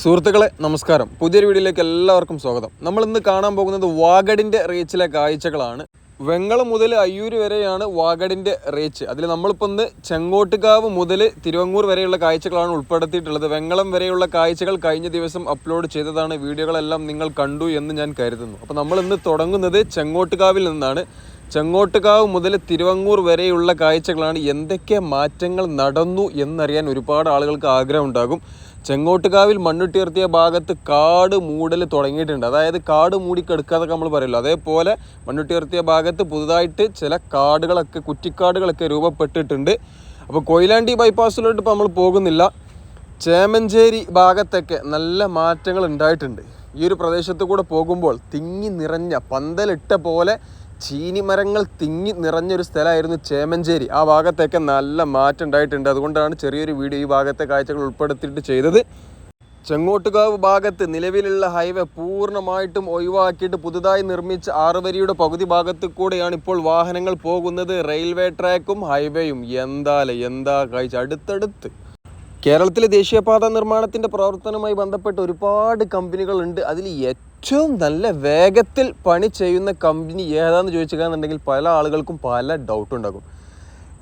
സുഹൃത്തുക്കളെ നമസ്കാരം. പുതിയൊരു വീഡിയോയിലേക്ക് എല്ലാവർക്കും സ്വാഗതം. നമ്മൾ ഇന്ന് കാണാൻ പോകുന്നത് വാഗഡിന്റെ റീച്ചിലെ കാഴ്ചകളാണ്. വെങ്ങളം മുതൽ അയ്യൂര് വരെയാണ് വാഗഡിന്റെ റീച്ച്. അതിൽ നമ്മളിപ്പോൾ ഇന്ന് ചെങ്ങോട്ടുകാവ് മുതൽ തിരുവങ്ങൂർ വരെയുള്ള കാഴ്ചകളാണ് ഉൾപ്പെടുത്തിയിട്ടുള്ളത്. വെങ്ങളം വരെയുള്ള കാഴ്ചകൾ കഴിഞ്ഞ ദിവസം അപ്ലോഡ് ചെയ്തതാണ്. വീഡിയോകളെല്ലാം നിങ്ങൾ കണ്ടു എന്ന് ഞാൻ കരുതുന്നു. അപ്പോൾ നമ്മൾ ഇന്ന് തുടങ്ങുന്നത് ചെങ്ങോട്ടുകാവിൽ നിന്നാണ്. ചെങ്ങോട്ടുകാവ് മുതൽ തിരുവങ്ങൂർ വരെയുള്ള കാഴ്ചകളാണ്. എന്തൊക്കെ മാറ്റങ്ങൾ നടന്നു എന്നറിയാൻ ഒരുപാട് ആളുകൾക്ക് ആഗ്രഹം ഉണ്ടാകും ചെങ്ങോട്ടുകാവിൽ മണ്ണുട്ടിർത്തിയ ഭാഗത്ത് കാട് മൂടൽ തുടങ്ങിയിട്ടുണ്ട്. അതായത് കാട് മൂടിക്കെടുക്കാതൊക്കെ നമ്മൾ പറയുമല്ലോ അതേപോലെ മണ്ണുട്ടിർത്തിയ ഭാഗത്ത് പുതുതായിട്ട് ചില കാടുകളൊക്കെ കുറ്റിക്കാടുകളൊക്കെ രൂപപ്പെട്ടിട്ടുണ്ട്. അപ്പോൾ കൊയിലാണ്ടി ബൈപ്പാസിലോട്ട് ഇപ്പോൾ നമ്മൾ പോകുന്നില്ല. ചേമഞ്ചേരി ഭാഗത്തൊക്കെ നല്ല മാറ്റങ്ങൾ ഉണ്ടായിട്ടുണ്ട്. ഈ ഒരു പ്രദേശത്ത് കൂടെ പോകുമ്പോൾ തിങ്ങി നിറഞ്ഞ പന്തലിട്ട പോലെ ചീനിമരങ്ങൾ തിങ്ങി നിറഞ്ഞൊരു സ്ഥലമായിരുന്നു ചേമഞ്ചേരി. ആ ഭാഗത്തേക്ക് നല്ല മാറ്റം ഉണ്ടായിട്ടുണ്ട്. അതുകൊണ്ടാണ് ചെറിയൊരു വീഡിയോ ഈ ഭാഗത്തെ കാഴ്ചകൾ ഉൾപ്പെടുത്തിയിട്ട് ചെയ്തത്. ചെങ്ങോട്ടുകാവ് ഭാഗത്ത് നിലവിലുള്ള ഹൈവേ പൂർണമായിട്ടും ഒഴിവാക്കിയിട്ട് പുതുതായി നിർമ്മിച്ച ആറുവരിയുടെ പകുതി ഭാഗത്ത് കൂടെയാണ് ഇപ്പോൾ വാഹനങ്ങൾ പോകുന്നത്. റെയിൽവേ ട്രാക്കും ഹൈവേയും. എന്താലേ എന്താ കാഴ്ച? അടുത്തടുത്ത്. കേരളത്തിലെ ദേശീയപാത നിർമ്മാണത്തിന്റെ പ്രവർത്തനവുമായി ബന്ധപ്പെട്ട് ഒരുപാട് കമ്പനികളുണ്ട്. അതിൽ ഏറ്റവും നല്ല വേഗത്തിൽ പണി ചെയ്യുന്ന കമ്പനി ഏതാണെന്ന് ചോദിച്ചിരിക്കുകയാണെന്നുണ്ടെങ്കിൽ പല ആളുകൾക്കും പല ഡൗട്ട് ഉണ്ടാകും.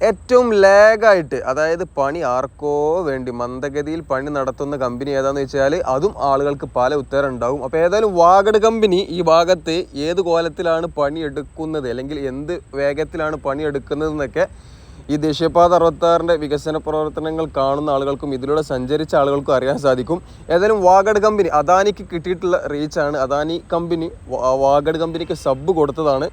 ഏറ്റവും ലാഗായിട്ട് അതായത് പണി ആർക്കോ വേണ്ടി മന്ദഗതിയിൽ പണി നടത്തുന്ന കമ്പനി ഏതാന്ന് വെച്ചാൽ അതും ആളുകൾക്ക് പല ഉത്തരം ഉണ്ടാകും അപ്പോൾ ഏതായാലും വാഗഡ് കമ്പനി ഈ ഭാഗത്ത് ഏത് കോലത്തിലാണ് പണി എടുക്കുന്നത് അല്ലെങ്കിൽ എന്ത് വേഗത്തിലാണ് പണി എടുക്കുന്നതെന്നൊക്കെ ഈ ദേശീയപാത അറുപത്താറിന്റെ വികസന പ്രവർത്തനങ്ങൾ കാണുന്ന ആളുകൾക്കും ഇതിലൂടെ സഞ്ചരിച്ച ആളുകൾക്കും അറിയാൻ സാധിക്കും. ഏതായാലും വാഗഡ് കമ്പനി അദാനിക്ക് കിട്ടിയിട്ടുള്ള റീച്ചാണ് അദാനി കമ്പനി വാഗഡ് കമ്പനിക്ക് സബ് കൊടുത്തതാണ്.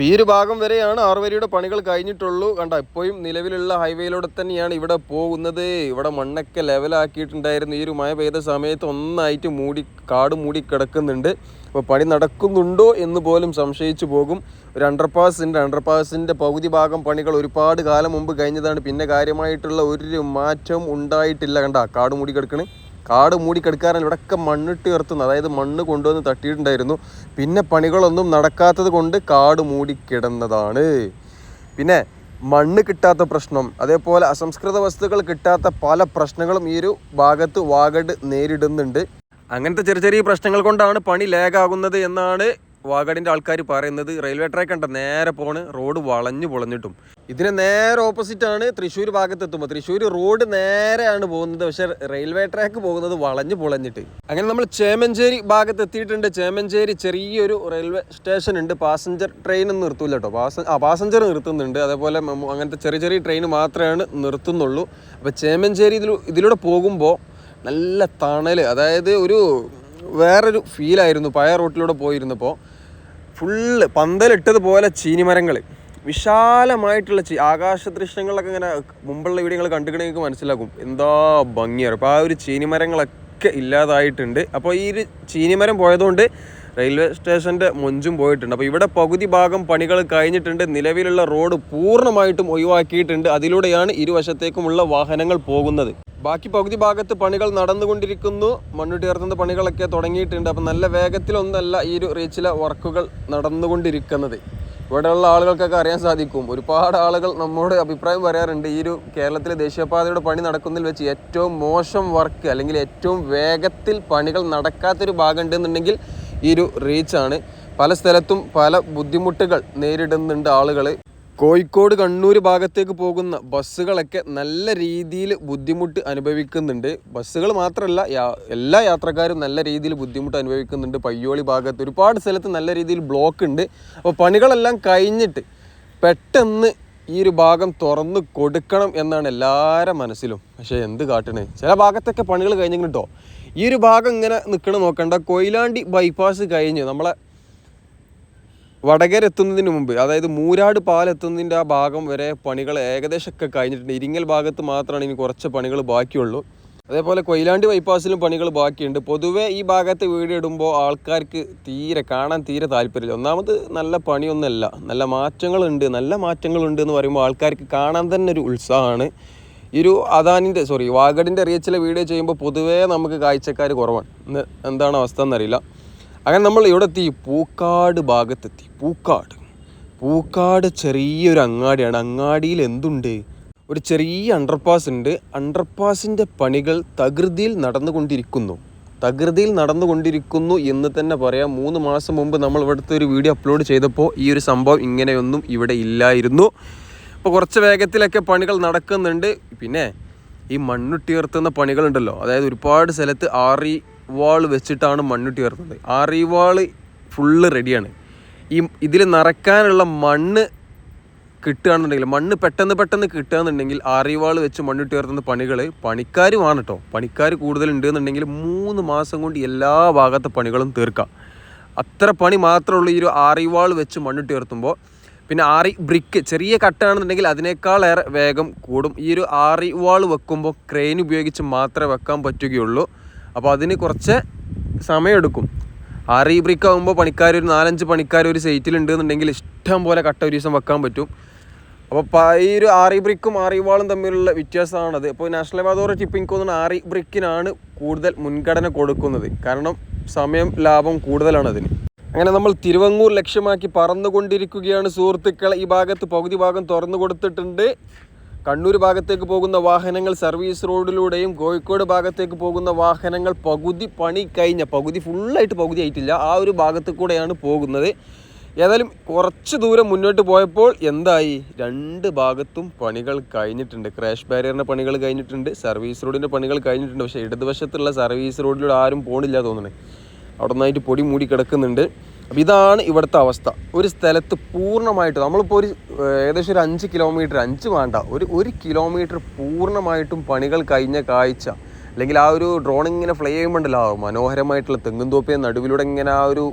അപ്പോൾ ഈ ഒരു ഭാഗം വരെയാണ് ആറുവരിയുടെ പണികൾ കഴിഞ്ഞിട്ടുള്ളൂ. കണ്ട ഇപ്പോഴും നിലവിലുള്ള ഹൈവേയിലൂടെ തന്നെയാണ് ഇവിടെ പോകുന്നത്. ഇവിടെ മണ്ണൊക്കെ ലെവലാക്കിയിട്ടുണ്ടായിരുന്നു. ഈ ഒരു മഴ പെയ്ത സമയത്ത് ഒന്നായിട്ട് മൂടി കാട് മൂടി കിടക്കുന്നുണ്ട്. അപ്പോൾ പണി നടക്കുന്നുണ്ടോ എന്ന് പോലും സംശയിച്ചു പോകും. ഒരു അണ്ടർപാസ് ഉണ്ട് അണ്ടർപാസിന്റെ പകുതി ഭാഗം പണികൾ ഒരുപാട് കാലം മുമ്പ് കഴിഞ്ഞതാണ്. പിന്നെ കാര്യമായിട്ടുള്ള ഒരു മാറ്റവും ഉണ്ടായിട്ടില്ല. കണ്ട കാട് മൂടി കിടക്കണ്. കാട് മൂടി കിടക്കാറല്ല ഇവിടെയൊക്കെ മണ്ണിട്ട് ഉയർത്തുന്നു അതായത് മണ്ണ് കൊണ്ടുവന്ന് തട്ടിയിട്ടുണ്ടായിരുന്നു. പിന്നെ പണികളൊന്നും നടക്കാത്തത് കൊണ്ട് കാട് മൂടിക്കിടന്നതാണ്. പിന്നെ മണ്ണ് കിട്ടാത്ത പ്രശ്നം അതേപോലെ അസംസ്കൃത വസ്തുക്കൾ കിട്ടാത്ത പല പ്രശ്നങ്ങളും ഈ ഒരു ഭാഗത്ത് വാഗഡ് നേരിടുന്നുണ്ട്. അങ്ങനത്തെ ചെറിയ ചെറിയ പ്രശ്നങ്ങൾ കൊണ്ടാണ് പണി ലേഖാകുന്നത് എന്നാണ് വാഗഡിന്റെ ആൾക്കാർ പറയുന്നത് റെയിൽവേ ട്രാക്ക് കണ്ട നേരെ പോണ് റോഡ് വളഞ്ഞു പൊളഞ്ഞിട്ടും. ഇതിന് നേരെ ഓപ്പോസിറ്റാണ് തൃശ്ശൂർ ഭാഗത്ത് എത്തുമ്പോൾ തൃശ്ശൂർ റോഡ് നേരെയാണ് പോകുന്നത് പക്ഷേ റെയിൽവേ ട്രാക്ക് പോകുന്നത് വളഞ്ഞു പൊളഞ്ഞിട്ട്. അങ്ങനെ നമ്മൾ ചേമഞ്ചേരി ഭാഗത്ത് എത്തിയിട്ടുണ്ട് ചേമഞ്ചേരി ചെറിയൊരു റെയിൽവേ സ്റ്റേഷൻ ഉണ്ട്. പാസഞ്ചർ ട്രെയിൻ നിർത്തൂല കേട്ടോ. പാസ ആ പാസഞ്ചർ നിർത്തുന്നുണ്ട്. അതേപോലെ അങ്ങനത്തെ ചെറിയ ചെറിയ ട്രെയിൻ മാത്രമാണ് നിർത്തുന്നുള്ളൂ. അപ്പോൾ ചേമഞ്ചേരി ഇതിൽ ഇതിലൂടെ പോകുമ്പോൾ നല്ല തണൽ അതായത് ഒരു വേറൊരു ഫീലായിരുന്നു പഴയ റോട്ടിലൂടെ പോയിരുന്നപ്പോൾ ഫുള്ള് പന്തലിട്ടതുപോലെ ചീനിമരങ്ങൾ. വിശാലമായിട്ടുള്ള ചീ ആകാശ ദൃശ്യങ്ങളിലൊക്കെ ഇങ്ങനെ മുമ്പുള്ള വീഡിയോകൾ കണ്ടുകണമെങ്കിൽ മനസ്സിലാക്കും എന്താ ഭംഗിയാണ് അപ്പോൾ ആ ഒരു ചീനിമരങ്ങളൊക്കെ ഇല്ലാതായിട്ടുണ്ട്. അപ്പോൾ ഈ ഒരു ചീനിമരം പോയതുകൊണ്ട് റെയിൽവേ സ്റ്റേഷന്റെ മുഞ്ചും പോയിട്ടുണ്ട്. അപ്പോൾ ഇവിടെ പകുതി ഭാഗം പണികൾ കഴിഞ്ഞിട്ടുണ്ട്. നിലവിലുള്ള റോഡ് പൂർണമായിട്ടും ഒഴിവാക്കിയിട്ടുണ്ട്. അതിലൂടെയാണ് ഇരുവശത്തേക്കുമുള്ള വാഹനങ്ങൾ പോകുന്നത്. ബാക്കി പകുതി ഭാഗത്ത് പണികൾ നടന്നുകൊണ്ടിരിക്കുന്നു. മണ്ണുട്ടിയർത്തുന്ന പണികളൊക്കെ തുടങ്ങിയിട്ടുണ്ട്. അപ്പം നല്ല വേഗത്തിലൊന്നല്ല ഈ ഒരു റീച്ചിലെ വർക്കുകൾ നടന്നുകൊണ്ടിരിക്കുന്നത്. ഇവിടെയുള്ള ആളുകൾക്കൊക്കെ അറിയാൻ സാധിക്കും. ഒരുപാട് ആളുകൾ നമ്മോട് അഭിപ്രായം പറയാറുണ്ട്. ഈ ഒരു കേരളത്തിലെ ദേശീയപാതയുടെ പണി നടക്കുന്നതിൽ വെച്ച് ഏറ്റവും മോശം വർക്ക് അല്ലെങ്കിൽ ഏറ്റവും വേഗത്തിൽ പണികൾ നടക്കാത്തൊരു ഭാഗം ഉണ്ടെന്നുണ്ടെങ്കിൽ ഈ ഒരു റീച്ചാണ്. പല സ്ഥലത്തും പല ബുദ്ധിമുട്ടുകൾ നേരിടുന്നുണ്ട് ആളുകൾ കോഴിക്കോട് കണ്ണൂർ ഭാഗത്തേക്ക് പോകുന്ന ബസ്സുകളൊക്കെ നല്ല രീതിയിൽ ബുദ്ധിമുട്ട് അനുഭവിക്കുന്നുണ്ട്. ബസ്സുകൾ മാത്രമല്ല എല്ലാ യാത്രക്കാരും നല്ല രീതിയിൽ ബുദ്ധിമുട്ട് അനുഭവിക്കുന്നുണ്ട്. പയ്യോളി ഭാഗത്ത് ഒരുപാട് സ്ഥലത്ത് നല്ല രീതിയിൽ ബ്ലോക്ക് ഉണ്ട്. അപ്പോൾ പണികളെല്ലാം കഴിഞ്ഞിട്ട് പെട്ടെന്ന് ഈ ഒരു ഭാഗം തുറന്ന് കൊടുക്കണം എന്നാണ് എല്ലാവരുടെ മനസ്സിലും. പക്ഷേ എന്ത് കാട്ടണേ? ചില ഭാഗത്തൊക്കെ പണികൾ കഴിഞ്ഞു കേട്ടോ ഈ ഒരു ഭാഗം ഇങ്ങനെ നിൽക്കണ നോക്കണ്ട. കൊയിലാണ്ടി ബൈപ്പാസ് കഴിഞ്ഞ്. നമ്മളെ വടകര എത്തുന്നതിന് മുമ്പ് അതായത് മൂരാട് പാലെത്തുന്നതിന്റെ ആ ഭാഗം വരെ പണികൾ ഏകദേശമൊക്കെ കഴിഞ്ഞിട്ടുണ്ട്. ഇരിങ്ങൽ ഭാഗത്ത് മാത്രമാണ് ഇനി കുറച്ച് പണികൾ ബാക്കിയുള്ളൂ. അതേപോലെ കൊയിലാണ്ടി ബൈപ്പാസിലും പണികൾ ബാക്കിയുണ്ട്. പൊതുവേ ഈ ഭാഗത്ത് വീട് ഇടുമ്പോൾ ആൾക്കാർക്ക് തീരെ കാണാൻ തീരെ താല്പര്യമില്ല. ഒന്നാമത് നല്ല പണിയൊന്നുമല്ല. നല്ല മാറ്റങ്ങളുണ്ട്. നല്ല മാറ്റങ്ങളുണ്ട് എന്ന് പറയുമ്പോൾ ആൾക്കാർക്ക് കാണാൻ തന്നെ ഒരു ഉത്സാഹമാണ്. ഈ ഒരു അദാനിന്റെ സോറി വാഗഡിന്റെ റീച്ചിലെ വീഡിയോ ചെയ്യുമ്പോൾ പൊതുവേ നമുക്ക് കാഴ്ചക്കാർ കുറവാണ്. എന്താണ് അവസ്ഥ എന്നറിയില്ല. അങ്ങനെ നമ്മൾ ഇവിടെ എത്തി. പൂക്കാട് ഭാഗത്തെത്തി. പൂക്കാട്. പൂക്കാട് ചെറിയൊരു അങ്ങാടിയാണ്. അങ്ങാടിയിൽ എന്തുണ്ട്? ഒരു ചെറിയ അണ്ടർപാസ് ഉണ്ട്. അണ്ടർപാസിന്റെ പണികൾ തകൃതിയിൽ നടന്നുകൊണ്ടിരിക്കുന്നു. തകൃതിയിൽ നടന്നുകൊണ്ടിരിക്കുന്നു എന്ന് തന്നെ പറയാം. മൂന്ന് മാസം മുമ്പ് നമ്മൾ ഇവിടുത്തെ ഒരു വീഡിയോ അപ്ലോഡ് ചെയ്തപ്പോൾ ഈ ഒരു സംഭവം ഇങ്ങനെയൊന്നും ഇവിടെ ഇല്ലായിരുന്നു. ഇപ്പോൾ കുറച്ച് വേഗത്തിലൊക്കെ പണികൾ നടക്കുന്നുണ്ട്. പിന്നെ ഈ മണ്ണുട്ടിയർത്തുന്ന പണികളുണ്ടല്ലോ. അതായത് ഒരുപാട് സ്ഥലത്ത് ആറി വാൾ വെച്ചിട്ടാണ് മണ്ണുട്ടിയർത്തുന്നത് ആറി വാൾ ഫുള്ള് റെഡിയാണ്. ഈ ഇതിൽ നിറക്കാനുള്ള മണ്ണ് കിട്ടുകയാണെന്നുണ്ടെങ്കിൽ മണ്ണ് പെട്ടെന്ന് പെട്ടെന്ന് കിട്ടുകയെന്നുണ്ടെങ്കിൽ ആറിവാൾ വെച്ച് മണ്ണിട്ട് ഉയർത്തുന്ന പണികൾ പണിക്കാരുമാണ് കേട്ടോ പണിക്കാർ കൂടുതലുണ്ട് എന്നുണ്ടെങ്കിൽ മൂന്ന് മാസം കൊണ്ട് എല്ലാ ഭാഗത്തെ പണികളും തീർക്കാം. അത്ര പണി മാത്രമുള്ള ഈ ഒരു ആറിവാൾ വെച്ച് മണ്ണിട്ട് ഉയർത്തുമ്പോൾ. പിന്നെ ആറി ബ്രിക്ക് ചെറിയ കട്ടാണെന്നുണ്ടെങ്കിൽ അതിനേക്കാളേറെ വേഗം കൂടും. ഈ ഒരു ആറി വാൾ വെക്കുമ്പോൾ ക്രെയിൻ ഉപയോഗിച്ച് മാത്രമേ വെക്കാൻ പറ്റുകയുള്ളൂ. അപ്പോൾ അതിന് കുറച്ച് സമയമെടുക്കും. ആറി ബ്രിക്ക് ആകുമ്പോൾ പണിക്കാർ ഒരു നാലഞ്ച് പണിക്കാർ ഒരു സൈറ്റിലുണ്ട് എന്നുണ്ടെങ്കിൽ ഇഷ്ടം പോലെ കട്ട ഒരു ദിവസം വെക്കാൻ പറ്റും. അപ്പോൾ ഈ ഒരു ആറി ബ്രിക്കും ആറി വാളും തമ്മിലുള്ള വ്യത്യാസമാണത്. അപ്പോൾ നാഷണൽ അതോറിറ്റി ഇപ്പോൾ എനിക്ക് തോന്നുന്നു ആറി ബ്രിക്കിനാണ് കൂടുതൽ മുൻഗണന കൊടുക്കുന്നത്. കാരണം സമയം ലാഭം കൂടുതലാണ് അതിന്. അങ്ങനെ നമ്മൾ തിരുവങ്ങൂർ ലക്ഷ്യമാക്കി പറന്നുകൊണ്ടിരിക്കുകയാണ്. സുഹൃത്തുക്കൾ ഈ ഭാഗത്ത് പകുതി ഭാഗം തുറന്നു കൊടുത്തിട്ടുണ്ട്. കണ്ണൂർ ഭാഗത്തേക്ക് പോകുന്ന വാഹനങ്ങൾ സർവീസ് റോഡിലൂടെയും കോഴിക്കോട് ഭാഗത്തേക്ക് പോകുന്ന വാഹനങ്ങൾ പകുതി പണി കഴിഞ്ഞ പകുതി ഫുള്ളായിട്ട് പകുതി ആയിട്ടില്ല ആ ഒരു ഭാഗത്ത് കൂടെയാണ് പോകുന്നത്. ഏതായാലും കുറച്ച് ദൂരം മുന്നോട്ട് പോയപ്പോൾ എന്തായി? രണ്ട് ഭാഗത്തും പണികൾ കഴിഞ്ഞിട്ടുണ്ട്. ക്രാഷ് ബാരിയറിന്റെ പണികൾ കഴിഞ്ഞിട്ടുണ്ട് സർവീസ് റോഡിന്റെ പണികൾ കഴിഞ്ഞിട്ടുണ്ട്. പക്ഷേ ഇടതുവശത്തുള്ള സർവീസ് റോഡിലൂടെ ആരും പോണില്ല തോന്നുന്നത് അവിടെ നിന്നായിട്ട് പൊടി മൂടി കിടക്കുന്നുണ്ട്. അപ്പോൾ ഇതാണ് ഇവിടുത്തെ അവസ്ഥ. ഒരു സ്ഥലത്ത് പൂർണമായിട്ട് നമ്മളിപ്പോൾ ഒരു ഏകദേശം ഒരു അഞ്ച് കിലോമീറ്റർ അഞ്ച് വേണ്ട ഒരു ഒരു കിലോമീറ്റർ പൂർണമായിട്ടും പണികൾ കഴിഞ്ഞ കാഴ്ച. അല്ലെങ്കിൽ ആ ഒരു ഡ്രോൺ ഇങ്ങനെ ഫ്ലൈ ചെയ്യുമ്പോണ്ടല്ലോ ആ മനോഹരമായിട്ടുള്ള തെങ്ങും തോപ്പിയ നടുവിലൂടെ ഇങ്ങനെ ആ ഒരു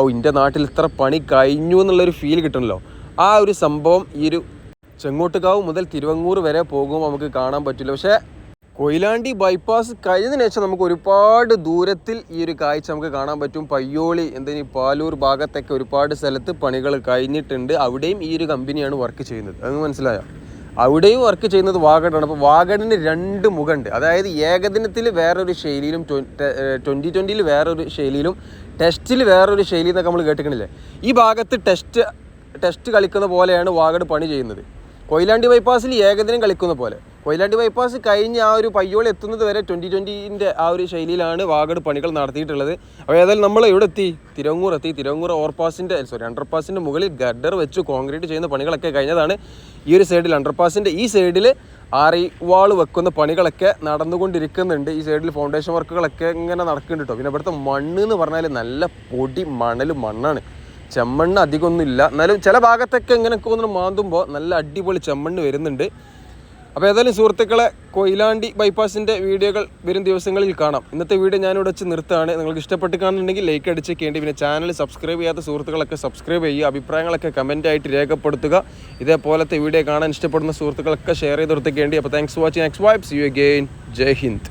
ഓ എന്റെ നാട്ടിൽ ഇത്ര പണി കഴിഞ്ഞു എന്നുള്ളൊരു ഫീൽ കിട്ടണല്ലോ. ആ ഒരു സംഭവം ഈ ഒരു ചെങ്ങോട്ടുകാവ് മുതൽ തിരുവങ്ങൂർ വരെ പോകുമ്പോൾ നമുക്ക് കാണാൻ പറ്റില്ല. പക്ഷേ കൊയിലാണ്ടി ബൈപ്പാസ് കഴിഞ്ഞതിന് ശേഷം നമുക്ക് ഒരുപാട് ദൂരത്തിൽ ഈ ഒരു കാഴ്ച നമുക്ക് കാണാൻ പറ്റും. പയ്യോളി എന്തിനീ പാലൂർ ഭാഗത്തൊക്കെ ഒരുപാട് സ്ഥലത്ത് പണികൾ കഴിഞ്ഞിട്ടുണ്ട്. അവിടെയും ഈ ഒരു കമ്പനിയാണ് വർക്ക് ചെയ്യുന്നത്. അത് മനസ്സിലായോ? അവിടെയും വർക്ക് ചെയ്യുന്നത് വാഗഡാണ്. അപ്പോൾ വാഗഡിന് രണ്ട് മുഖമുണ്ട്. അതായത് ഏകദിനത്തിൽ വേറൊരു ശൈലിയിലും ട്വന്റി ട്വന്റിയിൽ വേറൊരു ശൈലിയിലും ടെസ്റ്റിൽ വേറൊരു ശൈലി എന്നൊക്കെ നമ്മൾ കേട്ടിക്കണില്ലേ ഈ ഭാഗത്ത് ടെസ്റ്റ് ടെസ്റ്റ് കളിക്കുന്ന പോലെയാണ് വാഗഡ് പണി ചെയ്യുന്നത്. കൊയിലാണ്ടി ബൈപ്പാസിൽ ഏകദിനം കളിക്കുന്ന പോലെ. കൊയിലാണ്ടി ബൈപ്പാസ് കഴിഞ്ഞ് ആ ഒരു പയ്യോളി എത്തുന്നത് വരെ ട്വന്റി ട്വന്റീന്റെ ആ ഒരു ശൈലിയിലാണ് വാഗഡ് പണികൾ നടത്തിയിട്ടുള്ളത്. അപ്പോൾ ഏതായാലും നമ്മൾ ഇവിടെ എത്തി? തിരുവങ്ങൂർ എത്തി. തിരുവങ്ങൂർ ഓവർപാസിന്റെ സോറി അണ്ടർപാസിന്റെ മുകളിൽ ഗഡർ വെച്ച് കോൺക്രീറ്റ് ചെയ്യുന്ന പണികളൊക്കെ കഴിഞ്ഞതാണ് ഈ ഒരു സൈഡിൽ അണ്ടർപാസിന്റെ ഈ സൈഡിൽ ആറി വാൾ വെക്കുന്ന പണികളൊക്കെ നടന്നുകൊണ്ടിരിക്കുന്നുണ്ട്. ഈ സൈഡിൽ ഫൗണ്ടേഷൻ വർക്കുകളൊക്കെ ഇങ്ങനെ നടക്കുന്നുണ്ട് കേട്ടോ പിന്നെ ഇവിടുത്തെ മണ്ണ് എന്ന് പറഞ്ഞാൽ നല്ല പൊടി മണൽ മണ്ണാണ്. ചെമ്മണ്ണ് അധികമൊന്നും ഇല്ല എന്നാലും ചില ഭാഗത്തൊക്കെ ഇങ്ങനെ ഒന്ന് മാന്തുമ്പോൾ നല്ല അടിപൊളി ചെമ്മണ്ണ് വരുന്നുണ്ട്. അപ്പോൾ ഏതായാലും സുഹൃത്തുക്കളെ കൊയിലാണ്ടി ബൈപ്പാസിന്റെ വീഡിയോകൾ വരും ദിവസങ്ങളിൽ കാണാം. ഇന്നത്തെ വീഡിയോ ഞാനിവിടെ വെച്ച് നിർത്തുകയാണ്. നിങ്ങൾക്ക് ഇഷ്ടപ്പെട്ട് കാണുന്നുണ്ടെങ്കിൽ ലൈക്ക് അടിച്ചേക്കേണ്ടി. പിന്നെ ചാനൽ സബ്സ്ക്രൈബ് ചെയ്യാത്ത സുഹൃത്തുക്കളൊക്കെ സബ്സ്ക്രൈബ് ചെയ്യുക. അഭിപ്രായങ്ങളൊക്കെ ആയിട്ട് രേഖപ്പെടുത്തുക. ഇതേപോലത്തെ വീഡിയോ കാണാൻ ഇഷ്ടപ്പെടുന്ന സുഹൃത്തുക്കളൊക്കെ ഷെയർ ചെയ്ത് കൊടുത്തേക്കേണ്ടി. അപ്പോൾ thanks for watching X vibes you again Jai Hind.